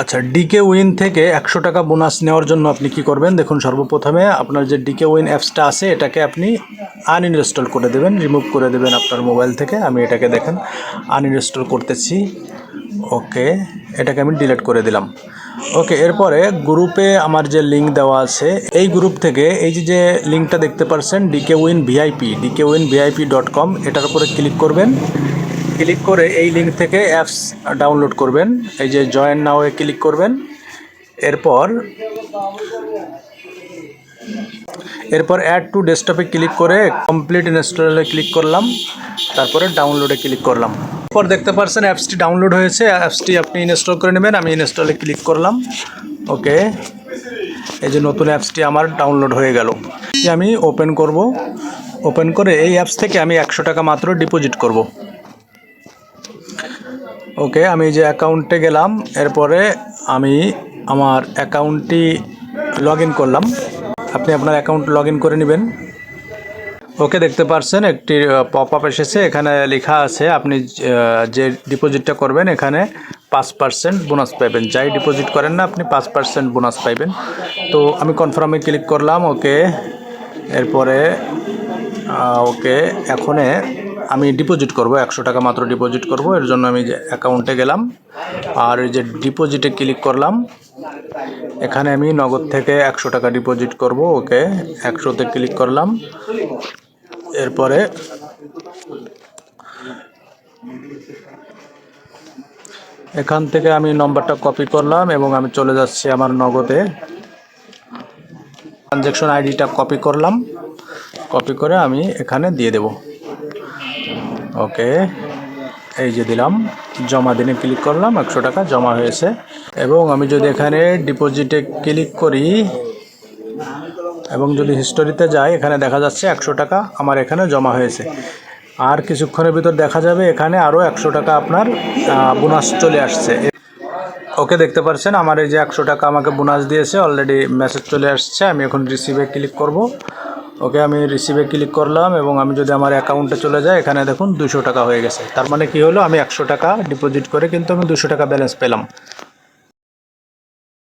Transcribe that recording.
আচ্ছা decay win থেকে একশো টাকা বোনাস নেওয়ার জন্য আপনি কি করবেন? দেখুন, সর্বপ্রথমে আপনার যে ডিকে উইন অ্যাপসটা আছে, এটাকে আপনি আনইনস্টল করে দেবেন রিমুভ করে দেবেন আপনার মোবাইল থেকে। আমি এটাকে দেখেন আনইনস্টল করতেছি। ওকে এটাকে আমি ডিলিট করে দিলাম। ওকে এরপরে গ্রুপে আমার যে লিঙ্ক দেওয়া আছে, এই গ্রুপ থেকে এই যে যে লিঙ্কটা দেখতে পাচ্ছেন DK win VIP DK win VIP dot com এটার উপরে ক্লিক করবেন। ক্লিক করে এই লিঙ্ক থেকে অ্যাপস ডাউনলোড করবেন। এই যে জয়েন নাও এ ক্লিক করবেন। এরপর এরপর অ্যাড টু ডেস্কটপে ক্লিক করে কমপ্লিট ইনস্টলে ক্লিক করলাম। তারপরে ডাউনলোডে ক্লিক করলাম। এরপর দেখতে পাচ্ছেন অ্যাপসটি ডাউনলোড হয়েছে। অ্যাপসটি আপনি ইনস্টল করে নেবেন। আমি ইনস্টলে ক্লিক করলাম। ওকে এই যে নতুন অ্যাপসটি আমার ডাউনলোড হয়ে গেল। আমি ওপেন করব। ওপেন করে এই অ্যাপস থেকে আমি একশো টাকা মাত্র ডিপোজিট করব। ওকে, আমি যে অ্যাকাউন্টে গেলাম, এরপরে আমি আমার অ্যাকাউন্টটি লগ করলাম। আপনি আপনার অ্যাকাউন্ট লগ করে নেবেন। ওকে, দেখতে পারছেন, একটি পপ আপ এসেছে। এখানে লেখা আছে, আপনি যে ডিপোজিটটা করবেন, এখানে পাঁচ পার্সেন্ট বোনাস পাইবেন। যাই ডিপোজিট করেন না আপনি, পাঁচ পার্সেন্ট বোনাস পাইবেন। তো আমি কনফার্মে ক্লিক করলাম, ওকে। এরপরে ওকে, এখনে আমি ডিপোজিট করব, একশো টাকা মাত্র ডিপোজিট করব, এর জন্য আমি যে অ্যাকাউন্টে গেলাম। আর এই যে ডিপোজিটে ক্লিক করলাম, এখানে আমি নগদ থেকে একশো টাকা ডিপোজিট করব, ওকে একশোতে ক্লিক করলাম। এরপরে এখান থেকে আমি নম্বরটা কপি করলাম এবং আমি চলে যাচ্ছি আমার নগদে। ট্রানজ্যাকশন আইডিটা কপি করলাম। কপি করে আমি এখানে দিয়ে দেব। ওকে এই যে দিলাম, জমা দিনে ক্লিক করলাম, একশো টাকা জমা হয়েছে। এবং আমি যদি এখানে ডিপোজিটে ক্লিক করি, এবং যদি হিস্টোরিতে যাই, এখানে দেখা যাচ্ছে একশো টাকা আমার এখানে জমা হয়েছে। আর কিছুক্ষণের ভিতর দেখা যাবে এখানে আরও একশো টাকা আপনার বোনাস চলে আসছে। ওকে দেখতে পাচ্ছেন, আমার এই যে একশো টাকা আমাকে বোনাস দিয়েছে অলরেডি মেসেজ চলে আসছে, আমি এখন রিসিভে ক্লিক করব। ওকে, আমি রিসিভে ক্লিক করলাম এবং আমি যদি আমার অ্যাকাউন্টে চলে যাই, এখানে দেখুন দুশো টাকা হয়ে গেছে। তার মানে কি হলো? আমি একশো টাকা ডিপোজিট করে কিন্তু আমি দুশো টাকা ব্যালেন্স পেলাম।